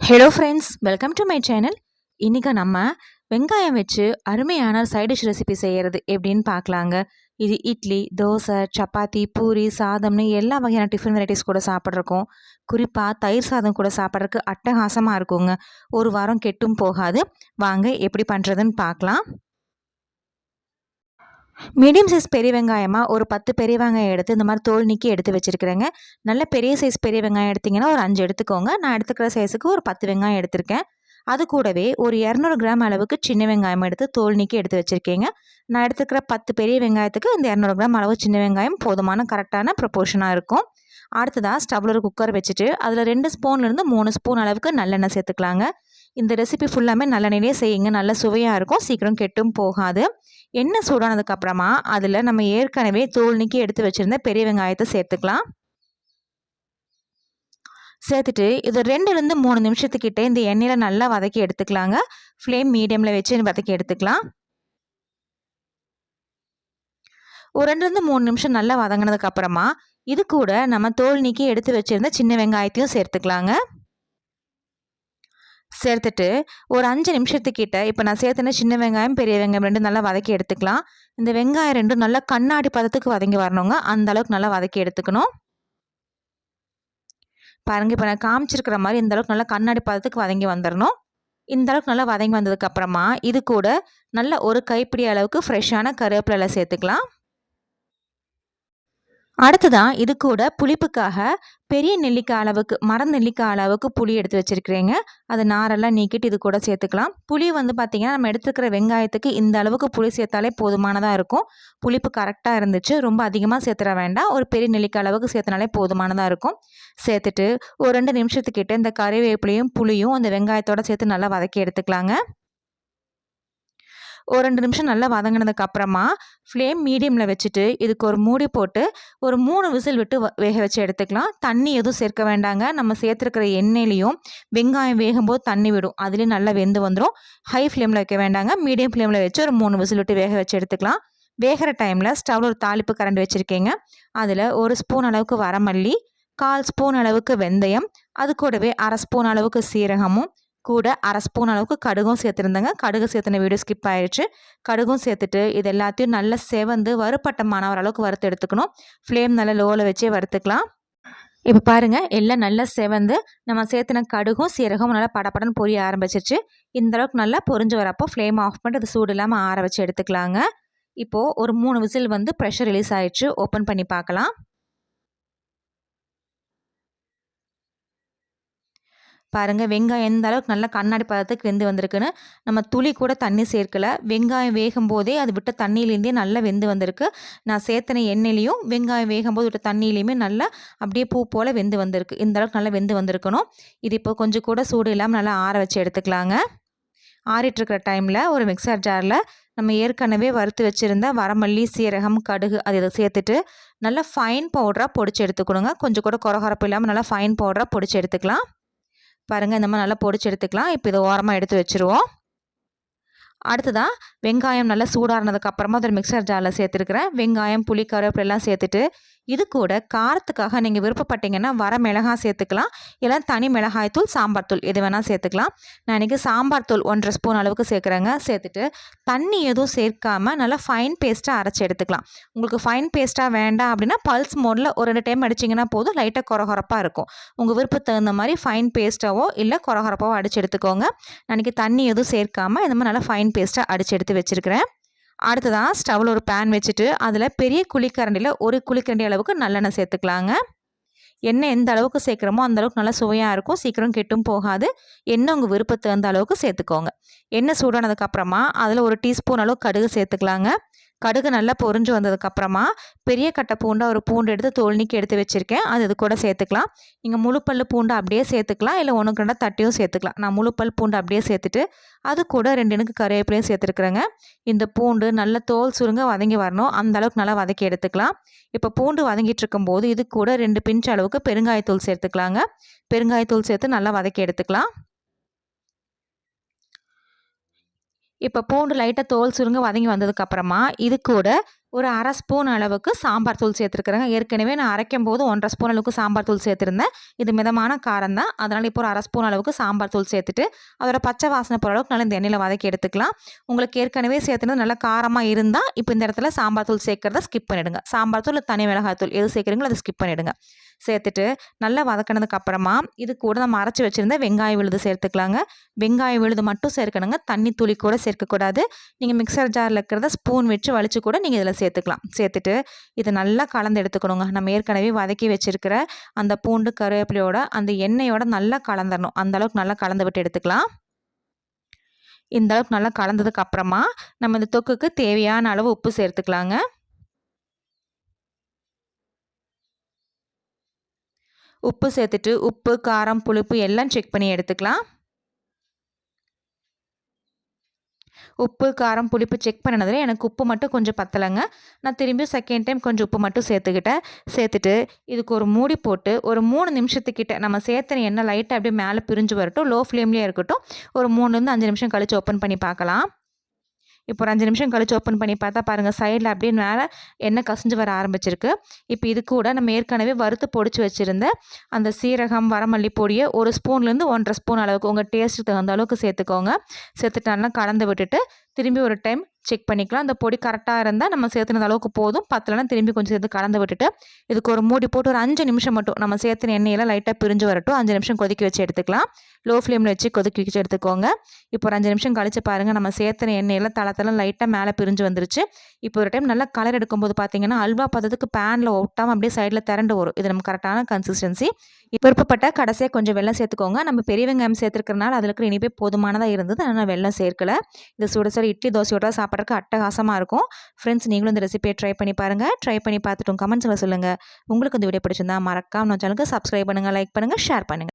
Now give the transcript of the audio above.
Hello friends welcome to my channel இன்றைக்கி நம்ம வெங்காயம் வச்சு அருமையான சைடிஷ் ரெசிபி செய்கிறது எப்படின்னு பார்க்கலாங்க. இது இட்லி தோசை சப்பாத்தி பூரி சாதம்னு எல்லா வகையான டிஃபன் வெரைட்டிஸ் கூட சாப்பிட்ருக்கோம் குறிப்பாக தயிர் சாதம் கூட சாப்பிட்றதுக்கு அட்டகாசமாக இருக்குங்க. ஒரு வாரம் கெட்டும் போகாது. வாங்க எப்படி பண்ணுறதுன்னு பார்க்கலாம். மீடியம் சைஸ் பெரிய வெங்காயமாக ஒரு பத்து பெரிய வெங்காயம் எடுத்து இந்த மாதிரி தோல் நீக்கி எடுத்து வச்சுருக்கிறேங்க. நல்ல பெரிய சைஸ் பெரிய வெங்காயம் எடுத்திங்கன்னா ஒரு அஞ்சு எடுத்துக்கோங்க. நான் எடுத்துக்கிற சைஸுக்கு ஒரு பத்து வெங்காயம் எடுத்திருக்கேன். அது கூடவே ஒரு இரநூறு கிராம் அளவுக்கு சின்ன வெங்காயம் எடுத்து தோல் நீக்கி எடுத்து வச்சுருக்கீங்க. நான் எடுத்துக்கிற பத்து பெரிய வெங்காயத்துக்கு இந்த இரநூறு கிராம் அளவு சின்ன வெங்காயம் போதுமான கரெக்டான ப்ரொப்போர்ஷனாக இருக்கும். அடுத்ததாக ஸ்டவ்வில் ஒரு குக்கர் வச்சுட்டு அதில் ரெண்டு ஸ்பூன்லேருந்து மூணு ஸ்பூன் அளவுக்கு நல்லெண்ணெய் சேர்த்துக்கலாங்க. இந்த ரெசிபி ஃபுல்லாமே நல்லெண்ணெயிலே செய்யுங்க. நல்ல சுவையாக இருக்கும். சீக்கிரம் கெட்டும் போகாது. எண்ணெய் சூடானதுக்கப்புறமா அதில் நம்ம ஏற்கனவே தோல் நீக்கி எடுத்து வச்சுருந்த பெரிய வெங்காயத்தை சேர்த்துக்கலாம். சேர்த்துட்டு இது ரெண்டுலேருந்து மூணு நிமிஷத்துக்கிட்டே இந்த எண்ணெயில் நல்லா வதக்கி எடுத்துக்கலாங்க. ஃப்ளேம் மீடியமில் வச்சு வதக்கி எடுத்துக்கலாம். ஒரு ரெண்டுலேருந்து மூணு நிமிஷம் நல்லா வதங்கினதுக்கப்புறமா இது கூட நம்ம தோல் நீக்கி எடுத்து வச்சுருந்த சின்ன வெங்காயத்தையும் சேர்த்துக்கலாங்க. சேர்த்துட்டு ஒரு அஞ்சு நிமிஷத்துக்கிட்ட இப்போ நான் சேர்த்துன சின்ன வெங்காயம் பெரிய வெங்காயம் ரெண்டும் நல்லா வதக்கி எடுத்துக்கலாம். இந்த வெங்காயம் ரெண்டும் நல்லா கண்ணாடி பதத்துக்கு வதங்கி வரணுங்க. அந்த அளவுக்கு நல்லா வதக்கி எடுத்துக்கணும். பாருங்கள் இப்போ நான் காமிச்சிருக்கிற மாதிரி இந்த அளவுக்கு நல்லா கண்ணாடி பதத்துக்கு வதங்கி வந்துடணும் இந்த அளவுக்கு நல்லா வதங்கி வந்ததுக்கப்புறமா இது கூட நல்ல ஒரு கைப்பிடி அளவுக்கு ஃப்ரெஷ்ஷான கருவேப்பிலை சேர்த்துக்கலாம். அடுத்ததான் இது கூட புளிப்புக்காக பெரிய நெல்லிக்காய் அளவுக்கு மர நெல்லிக்காய் அளவுக்கு புளி எடுத்து வச்சுருக்கிறேங்க. அதை நாரெல்லாம் நீக்கிட்டு இது கூட சேர்த்துக்கலாம். புளி வந்து பார்த்திங்கன்னா நம்ம எடுத்துக்கிற வெங்காயத்துக்கு இந்த அளவுக்கு புளி சேர்த்தாலே போதுமானதாக இருக்கும். புளிப்பு கரெக்டாக இருந்துச்சு. ரொம்ப அதிகமாக சேர்த்துட வேண்டாம். ஒரு பெரிய நெல்லிக்காய் அளவுக்கு சேர்த்தனாலே போதுமானதாக இருக்கும். சேர்த்துட்டு ஒரு ரெண்டு நிமிஷத்துக்கிட்ட இந்த கறிவேப்பிலையும் புளியும் அந்த வெங்காயத்தோடு சேர்த்து நல்லா வதக்கி எடுத்துக்கலாங்க. ஒரு ரெண்டு நிமிஷம் நல்லா வதங்கினதுக்கு அப்புறமா ஃப்ளேம் மீடியமில் வச்சுட்டு இதுக்கு ஒரு மூடி போட்டு ஒரு மூணு விசில் விட்டு வேக வச்சு எடுத்துக்கலாம். தண்ணி எதுவும் சேர்க்க வேண்டாங்க. நம்ம சேர்த்துருக்கிற எண்ணெயிலையும் வெங்காயம் வேகும்போது தண்ணி விடும். அதுலேயும் நல்லா வெந்து வந்துடும் ஹை ஃப்ளேமில் வைக்க வேண்டாங்க. மீடியம் ஃப்ளேமில் வச்சு ஒரு மூணு விசில் விட்டு வேக வச்சு எடுத்துக்கலாம். வேகிற டைமில் ஸ்டவ்வில் ஒரு தாளிப்பு கரண்ட் வச்சுருக்கீங்க. அதில் ஒரு ஸ்பூன் அளவுக்கு வரமல்லி கால் ஸ்பூன் அளவுக்கு வெந்தயம் அது கூடவே அரை ஸ்பூன் அளவுக்கு சீரகமும் கூட அரை ஸ்பூன் அளவுக்கு கடுகும் சேர்த்துருந்தேங்க. கடுகு சேர்த்துன வீடியோ ஸ்கிப் ஆயிடுச்சு. கடுகும் சேர்த்துட்டு இது எல்லாத்தையும் நல்லா செவந்து வறுப்பட்டமான அளவுக்கு வறுத்து எடுத்துக்கணும். ஃப்ளேம் நல்லா லோவில் வச்சே வறுத்துக்கலாம். இப்போ பாருங்கள் எல்லாம் நல்லா செவந்து நம்ம சேர்த்துன கடுகும் சீரகமும் நல்லா படப்படன்னு பொரிய ஆரம்பிச்சிருச்சு. இந்த அளவுக்கு நல்லா பொரிஞ்சு வரப்போ ஃப்ளேம் ஆஃப் பண்ணிட்டு அது சூடு இல்லாமல் ஆற வச்சு எடுத்துக்கலாங்க. இப்போது ஒரு மூணு விசில் வந்து ப்ரெஷர் ரிலீஸ் ஆயிடுச்சு. ஓப்பன் பண்ணி பார்க்கலாம். பாருங்கள் வெங்காயம் எந்த அளவுக்கு நல்லா கண்ணாடி பதத்துக்கு வெந்து வந்திருக்குன்னு நம்ம துளி கூட தண்ணி சேர்க்கலை. வெங்காயம் வேகும் போதே அது விட்ட தண்ணியிலேருந்தே நல்லா வெந்து வந்திருக்கு. நான் சேர்த்தன எண்ணெயிலையும் வெங்காயம் வேகும் போது விட்ட தண்ணியிலையுமே நல்லா அப்படியே பூ போல் வெந்து வந்திருக்கு. இந்த அளவுக்கு நல்லா வெந்து வந்திருக்கணும். இது இப்போ கொஞ்சம் கூட சூடு இல்லாமல் நல்லா ஆற வச்சு எடுத்துக்கலாங்க. ஆறிட்டுருக்கிற டைமில் ஒரு மிக்சர் ஜாரில் நம்ம ஏற்கனவே வறுத்து வச்சுருந்த வரமல்லி சீரகம் கடுகு அது இதை சேர்த்துட்டு நல்லா ஃபைன் பவுடராக பொடிச்சு எடுத்துக்கணுங்க. கொஞ்சம் கூட குறகுறப்பு இல்லாமல் நல்லா ஃபைன் பவுடராக பொடிச்சு எடுத்துக்கலாம். பாருங்கள் இந்த மாதிரி நல்லா பொடிச்சு எடுத்துக்கலாம். இப்போ இதை ஓரமாக எடுத்து வச்சுருவோம். அடுத்ததாக வெங்காயம் நல்லா சூடானதுக்கு அப்புறமா அதில் மிக்சர் ஜாரில் சேர்த்துருக்குறேன். வெங்காயம் புளி கருவேப்பிலாம் சேர்த்துட்டு இது கூட காரத்துக்காக நீங்கள் விருப்பப்பட்டீங்கன்னா வர மிளகாய் சேர்த்துக்கலாம். இல்லை தனி மிளகாய் தூள் சாம்பார் தூள் எது வேணால் சேர்த்துக்கலாம். நான் இன்றைக்கி சாம்பார் தூள் ஒன்றரை ஸ்பூன் அளவுக்கு சேர்க்குறேங்க. சேர்த்துட்டு தண்ணி எதுவும் சேர்க்காமல் நல்லா ஃபைன் பேஸ்ட்டாக அரைச்சி எடுத்துக்கலாம். உங்களுக்கு ஃபைன் பேஸ்ட்டாக வேண்டாம் அப்படின்னா பல்ஸ் மோடில் ஒரு ரெண்டு டைம் அடிச்சிங்கன்னா போதும். லைட்டாக குறகுறப்பாக இருக்கும். உங்கள் விருப்பத்துக்கு தகுந்த மாதிரி ஃபைன் பேஸ்ட்டாவோ இல்லை குறகுறப்பாவோ அடிச்சு எடுத்துக்கோங்க. நான் இன்றைக்கி தண்ணி எதுவும் சேர்க்காமல் இந்த மாதிரி நல்லா ஃபைன் பேஸ்ட்டாக அடித்து எடுத்து வச்சுருக்கிறேன். அடுத்ததாக ஸ்டவ்வில் ஒரு பேன் வச்சுட்டு அதில் பெரிய குழிக்கரண்டியில் ஒரு குழிக்கரண்டி அளவுக்கு நல்லெண்ணெய் சேர்த்துக்கலாங்க. எண்ணெய் எந்த அளவுக்கு சேர்க்குறோமோ அந்த அளவுக்கு நல்லா சுவையாக இருக்கும். சீக்கிரம் கெட்டும் போகாது. எண்ணெய் உங்கள் விருப்பத்து அந்த அளவுக்கு சேர்த்துக்கோங்க. எண்ணெய் சூடானதுக்கப்புறமா அதில் ஒரு டீஸ்பூன் அளவு கடுகு சேர்த்துக்கலாங்க. கடுகு நல்லா பொறிஞ்சு வந்ததுக்கப்புறமா பெரிய கட்டை பூண்டை ஒரு பூண்டு எடுத்து தோல் எடுத்து வச்சுருக்கேன். அது இது கூட சேர்த்துக்கலாம். நீங்கள் முழுப்பல் பூண்டு அப்படியே சேர்த்துக்கலாம். இல்லை ஒன்றுக்கு ரெண்டாக தட்டியும் சேர்த்துக்கலாம். நான் முழுப்பல் பூண்டு அப்படியே சேர்த்துட்டு அது கூட ரெண்டு எனக்கு கருவேப்பிலையும் சேர்த்துருக்குறேங்க. இந்த பூண்டு நல்ல தோல் சுருங்க வதங்கி வரணும். அந்த அளவுக்கு நல்லா வதக்கி எடுத்துக்கலாம். இப்போ பூண்டு வதங்கிட்டு இருக்கும்போது இது கூட ரெண்டு பிஞ்ச் அளவுக்கு பெருங்காயத்தூள் சேர்த்துக்கலாங்க. பெருங்காயத்தூள் சேர்த்து நல்லா வதக்கி எடுத்துக்கலாம். இப்போ பூண்டு லைட்டாக தோல் சுருங்க வதங்கி வந்ததுக்கப்புறமா இது கூட ஒரு அரை ஸ்பூன் அளவுக்கு சாம்பார் தூள் சேர்த்துருக்குறேங்க. ஏற்கனவே நான் அரைக்கும் போது ஒன்றரை ஸ்பூன் அளவுக்கு சாம்பார் தூள் சேர்த்துருந்தேன். இது மிதமான காரம் தான். அதனால் இப்போ ஒரு அரை ஸ்பூன் அளவுக்கு சாம்பார் தூள் சேர்த்துட்டு அதோட பச்சை வாசனை போகிற அளவுக்கு நல்லா இந்த எண்ணெயில் வதக்கி எடுத்துக்கலாம். உங்களுக்கு ஏற்கனவே சேர்த்துனது நல்லா காரமாக இருந்தால் இப்போ இந்த இடத்துல சாம்பார் தூள் சேர்க்குறத ஸ்கிப் பண்ணிவிடுங்க சாம்பார் தூள் தனி மிளகாய் தூள் எது சேர்க்குறீங்களோ அதை ஸ்கிப் பண்ணிவிடுங்க சேர்த்துட்டு நல்லா வதக்கினதுக்கு அப்புறமா இது கூட நம்ம அரைச்சி வச்சுருந்த வெங்காய விழுது சேர்த்துக்கலாங்க. வெங்காய விழுது மட்டும் சேர்க்கணுங்க. தண்ணி துளி கூட சேர்க்கக்கூடாது. நீங்கள் மிக்சர் ஜாரில் இருக்கிறத ஸ்பூன் வச்சு வலிச்சு கூட நீங்கள் இதில் சேர்த்துக்கலாம். சேர்த்துட்டு இதை நல்லா கலந்து எடுத்துக்கணுங்க. நம்ம ஏற்கனவே வதக்கி வச்சுருக்கிற அந்த பூண்டு கருவேப்பிலையோட அந்த எண்ணெயோட நல்லா கலந்துடணும் அந்த அளவுக்கு நல்லா கலந்து விட்டு எடுத்துக்கலாம். இந்த அளவுக்கு நல்லா கலந்ததுக்கு அப்புறமா நம்ம இந்த தொக்குக்கு தேவையான அளவு உப்பு சேர்த்துக்கலாங்க. உப்பு சேர்த்துட்டு உப்பு காரம் புளிப்பு எல்லாம் செக் பண்ணி எடுத்துக்கலாம். உப்பு காரம் புளிப்பு செக் பண்ணினதில் எனக்கு உப்பு மட்டும் கொஞ்சம் பத்தலைங்க. நான் திரும்பி செகண்ட் டைம் கொஞ்சம் உப்பு மட்டும் சேர்த்துக்கிட்டேன். சேர்த்துட்டு இதுக்கு ஒரு மூடி போட்டு ஒரு மூணு நிமிஷத்துக்கிட்ட நம்ம சேர்த்துன எண்ணெய் லைட்டாக அப்படியே மேலே பிரிஞ்சு வரட்டும். லோ ஃப்ளேம்லேயே இருக்கட்டும். ஒரு மூணுலேருந்து அஞ்சு நிமிஷம் கழித்து ஓப்பன் பண்ணி பார்க்கலாம். இப்போ ஒரு அஞ்சு நிமிஷம் கழிச்சு ஓப்பன் பண்ணி பார்த்தா பாருங்கள் சைடில் அப்படியே மேலே எண்ணெய் கசிஞ்சு வர ஆரம்பிச்சிருக்கு. இப்போ இது கூட நம்ம ஏற்கனவே வறுத்து பொடிச்சு வச்சுருந்த அந்த சீரகம் வரமல்லி பொடியை ஒரு ஸ்பூன்லேருந்து ஒன்றரை ஸ்பூன் அளவுக்கு உங்கள் டேஸ்ட்டுக்கு தகுந்த அளவுக்கு சேர்த்துக்கோங்க. சேர்த்துட்டு நல்லா கலந்து விட்டுட்டு திரும்பி ஒரு டைம் செக் பண்ணிக்கலாம். அந்த பொடி கரெக்டாக இருந்தால் நம்ம சேர்த்துனது அளவுக்கு போதும். பத்தலைனா திரும்பி கொஞ்சம் சேர்த்து கலந்து விட்டுட்டு இதுக்கு ஒரு மூடி போட்டு ஒரு அஞ்சு நிமிஷம் மட்டும் நம்ம சேர்த்துன எண்ணெயெல்லாம் லைட்டாக பிரிஞ்சு வரட்டும். அஞ்சு நிமிஷம் கொதிக்க வச்சு எடுத்துக்கலாம். லோ ஃப்ளேமில் வச்சு கொதிக்க வச்சு எடுத்துக்கோங்க. இப்போ ஒரு அஞ்சு நிமிஷம் கழிச்சு பாருங்கள் நம்ம சேர்த்துன எண்ணெயெல்லாம் தளத்தெல்லாம் லைட்டாக மேலே பிரிஞ்சு வந்துருச்சு. இப்போ ஒரு டைம் நல்லா கலர் எடுக்கும்போது பார்த்தீங்கன்னா அல்வா பதத்துக்கு பேனில் ஒட்டாமல் அப்படியே சைடில் திரண்டு வரும். இது நம்ம கரெக்டான கன்சிஸ்டன்சி விருப்பப்பட்ட கடைசியாக கொஞ்சம் வெள்ளம் சேர்த்துக்கோங்க. நம்ம பெரிய வெங்காயம் சேர்த்துருக்கறனால அதில் இருக்கிற இனிப்பே போதுமானதாக இருந்தது. ஆனால் வெள்ளம் சேர்க்கல. இது சுட சுட இட்லி தோசையோட சாப்பிட்றதுக்கு அட்டகாசமாக இருக்கும். ஃப்ரெண்ட்ஸ் நீங்களும் இந்த ரெசிபியை ட்ரை பண்ணி பாருங்கள் ட்ரை பண்ணி பார்த்துட்டும் கமெண்ட்ஸில் சொல்லுங்கள் உங்களுக்கு இந்த வீடியோ பிடிச்சிருந்தா மறக்காம நம்ம சேனலுக்கு சப்ஸ்கிரைப் பண்ணுங்கள் லைக் பண்ணுங்கள் ஷேர் பண்ணுங்கள்